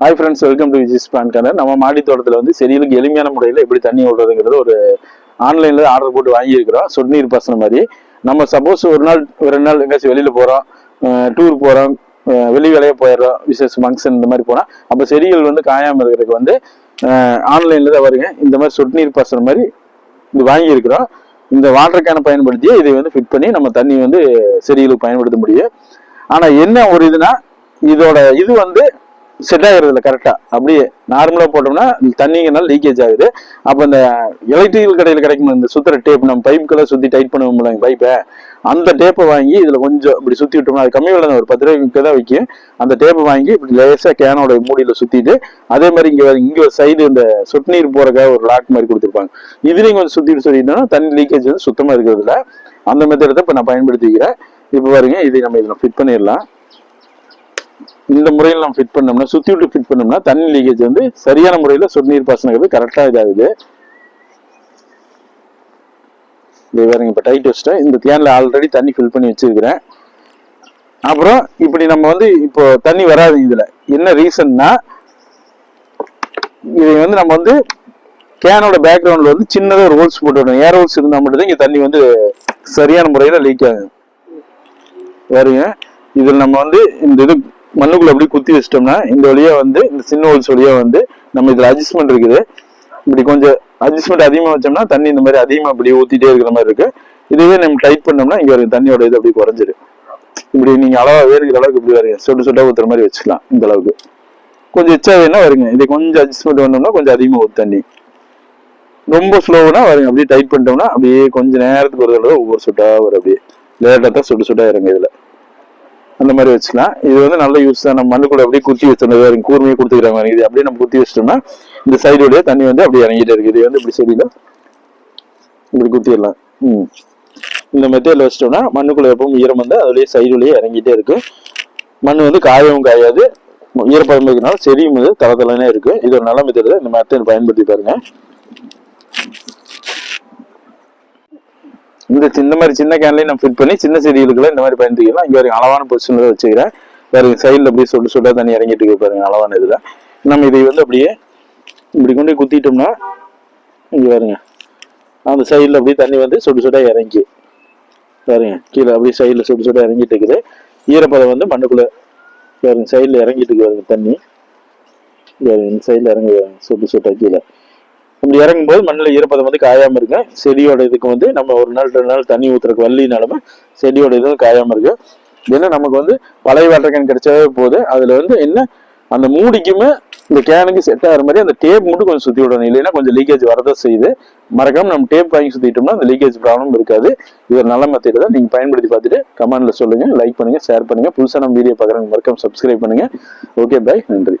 Hi friends welcome to Viji's plan corner நம்ம மாடி தோட்டத்தில் வந்து செடிகளுக்கு எளிமையான முறையில் எப்படி தண்ணி விடுறதுங்கிறது ஒரு ஆன்லைனில் ஆர்டர் போட்டு வாங்கியிருக்கிறோம். சொட்நீர் பசன மாதிரி. நம்ம சப்போஸ் ஒரு நாள் ஒரு ரெண்டு நாள் எங்கேயாச்சும் வெளியில் போகிறோம் டூர் போகிறோம் வெளி வேலையே போயிடுறோம் விசேஷ ஃபங்க்ஷன் இந்த மாதிரி போனால் அப்போ செடிகள் வந்து காயாமல் இருக்கிறதுக்கு வந்து ஆன்லைனில் தான் வருங்க. இந்த மாதிரி சொட்நீர் பசன மாதிரி இது வாங்கியிருக்கிறோம். இந்த வாட்டர் கேனை பயன்படுத்தி இதை வந்து ஃபிட் பண்ணி நம்ம தண்ணி வந்து செடிகளுக்கு பயன்படுத்த முடியும். ஆனால் என்ன ஒரு இதுனா இதோட இது வந்து செட் ஆகிறது இல்லை கரெக்டாக அப்படியே நார்மலாக போட்டோம்னா தண்ணிங்கனால லீக்கேஜ் ஆகுது. அப்போ இந்த எலக்ட்ரிக்கல் கடையில் கிடைக்கும் இந்த சுத்துற டேப் நம்ம பைப்புக்கெல்லாம் சுற்றி டைட் பண்ண முடியல பைப்பை அந்த டேப்பை வாங்கி இதில் கொஞ்சம் இப்படி சுற்றி விட்டோம்னா அது கம்மி விலை ஒரு பத்து ரூபாய்க்கு தான் விற்கும். அந்த டேப்பை வாங்கி இப்படி லேசாக கேனோட மூடியில் சுற்றிட்டு அதே மாதிரி இங்கே இங்கே ஒரு சைடு இந்த சொட்டு நீர் போகிறக்காக ஒரு லாக் மாதிரி கொடுத்துருப்பாங்க. இதுலேயும் கொஞ்சம் சுற்றிட்டு சொல்லிட்டோம்னா தண்ணி லீக்கேஜ் வந்து சுத்தமாக இருக்கிறது அந்த மெத்தடத்தை தான் இப்போ நான் பயன்படுத்திக்கிறேன். இப்போ பாருங்க இதை நம்ம இதில் ஃபிட் பண்ணிடலாம். இந்த முறையில் நம்ம ஃபிட் பண்ணோம்னா சுற்றி விட்டு ஃபிட் பண்ணோம்னா தண்ணி லீக்கேஜ் வந்து சரியான முறையில் சொட்டுநீர் பாசனங்கிறது கரெக்டாக இதாகுது. இது வேறுங்க இப்போ டைட் வச்சுட்டேன். இந்த கேனில் ஆல்ரெடி தண்ணி ஃபில் பண்ணி வச்சிருக்கிறேன். அப்புறம் இப்படி நம்ம வந்து இப்போ தண்ணி வராது இதில். என்ன ரீசன்னா இதை வந்து நம்ம வந்து கேனோட பேக்ரவுண்டில் வந்து சின்னதாக ஒரு ஹோல்ஸ் போட்டு விடணும் ஏர் ஹோல்ஸ் இருந்தால் மட்டும்தான் இங்கே தண்ணி வந்து சரியான முறையில் லீக் ஆகும். வருங்க இதில் நம்ம வந்து இந்த இது மண்ணுக்குள்ள அப்படியே குத்தி வச்சிட்டோம்னா இந்த வழியா வந்து இந்த சின்ன ஹோல்ஸ் வழியா வந்து நம்ம இதுல அட்ஜஸ்ட்மெண்ட் இருக்குது. இப்படி கொஞ்சம் அட்ஜஸ்ட்மெண்ட் அதிகமா வச்சோம்னா தண்ணி இந்த மாதிரி அதிகமா அப்படி ஊத்திட்டே இருக்கிற மாதிரி இருக்கு. இதுவே நம்ம டைட் பண்ணோம்னா இங்க ஒரு தண்ணியோட இது அப்படி குறைஞ்சிரு இப்படி நீங்க அளவா வேறுகிற அளவுக்கு இப்படி வருங்க சொட்டு சொட்டா ஊத்துற மாதிரி வச்சுக்கலாம் இந்த அளவுக்கு. கொஞ்சம் எச்சா வேணா வருங்க. இதை கொஞ்சம் அட்ஜஸ்ட்மெண்ட் வந்தோம்னா கொஞ்சம் அதிகமா ஊத்து தண்ணி. ரொம்ப ஸ்லோவுனா வருங்க. அப்படியே டைட் பண்ணிட்டோம்னா அப்படியே கொஞ்சம் நேரத்துக்கு ஒரு தடவை ஒவ்வொரு சுட்டா வரும் அப்படியே. லேட்டாக தான் சுட்டு சுட்டா இறங்க இதுல. அந்த மாதிரி வச்சுக்கலாம். இது வந்து நல்ல யூஸ் தான். நம்ம மண்ணுக்குள்ள அப்படியே குத்தி வச்சிருந்தது கூர்மையை கொடுத்துக்கிற மாதிரி இது அப்படியே நம்ம குத்தி வச்சிட்டோம்னா இந்த சைடு தண்ணி வந்து அப்படியே இறங்கிட்டே இருக்கு. இது வந்து இப்படி செடியில இப்படி குத்திடலாம். ம். இந்த மெத்தேடில் வச்சிட்டோம்னா மண்ணுக்குள்ள எப்பவும் ஈரம் வந்து அதுலேயே சைடு இறங்கிட்டே இருக்கு. மண் வந்து காயவும் காயாது. ஈரப்பதம் இருக்கிறனால செடியும் வந்து தள தலனே இருக்கு. இது ஒரு நல்ல மெத்தேடு இந்த மெத்தேட் பயன்படுத்தி பாருங்க. இந்த இந்த மாதிரி சின்ன கேன்லையும் நான் ஃபிட் பண்ணி சின்ன செடிகளுக்குலாம் இந்த மாதிரி பயன்படுத்திக்கலாம். இங்கே வரைக்கும் அளவான பொசிஷனில் வச்சுக்கிறேன். வேறு சைடில் அப்படியே சுட்டு சுட்டாக தண்ணி இறங்கிட்டு இருக்கு பாருங்க அளவான இதில். நம்ம இதை வந்து அப்படியே இப்படி கொண்டு போய் குத்திட்டோம்னா இங்கே பாருங்க. அந்த சைடில் அப்படியே தண்ணி வந்து சுட்டு சுட்டாக இறங்கி பாருங்க கீழே அப்படியே சைடில் சுட்டு சுட்டாக இறங்கிட்டு இருக்குது. ஈரப்பதம் வந்து மண்ணுக்குள்ளே பாருங்க சைடில் இறங்கிட்டு இருக்கு பாருங்க தண்ணி. பாருங்க இந்த சைடில் இறங்கி சுட்டு சொட்டா கீழே. இப்படி இறங்கும்போது மண்ணில் ஈரப்பதம் வந்து காயாமல் இருங்க. செடியோட இதுக்கு வந்து நம்ம ஒரு நாள் ரெண்டு நாள் தண்ணி ஊற்றுறக்கு வள்ளினாலுமே செடியோட இது காயாமல் இருக்கு ஏன்னா நமக்கு வந்து பழைய வாட்டர் கேன் கிடைச்சாவே போகுது அதில் வந்து என்ன அந்த மூடிக்குமே இந்த கேனுக்கு செட் ஆகிற மாதிரி அந்த டேப் மட்டும் கொஞ்சம் சுற்றி விடணும். இல்லைன்னா கொஞ்சம் லீக்கேஜ் வரதான் செய்யுது. மறக்காம நம்ம டேப் வாங்கி சுற்றிட்டோம்னா அந்த லீக்கேஜ் ப்ராப்ளம் இருக்காது. இது ஒரு நல்ல மெத்தட் தான். நீங்கள் பயன்படுத்தி பார்த்துட்டு கமெண்ட்ல சொல்லுங்கள் லைக் பண்ணுங்கள் ஷேர் பண்ணுங்கள் புதுசாக நம்ம வீடியோ பார்க்குறவங்க மறக்காம சப்ஸ்கிரைப் பண்ணுங்க. ஓகே பாய் நன்றி.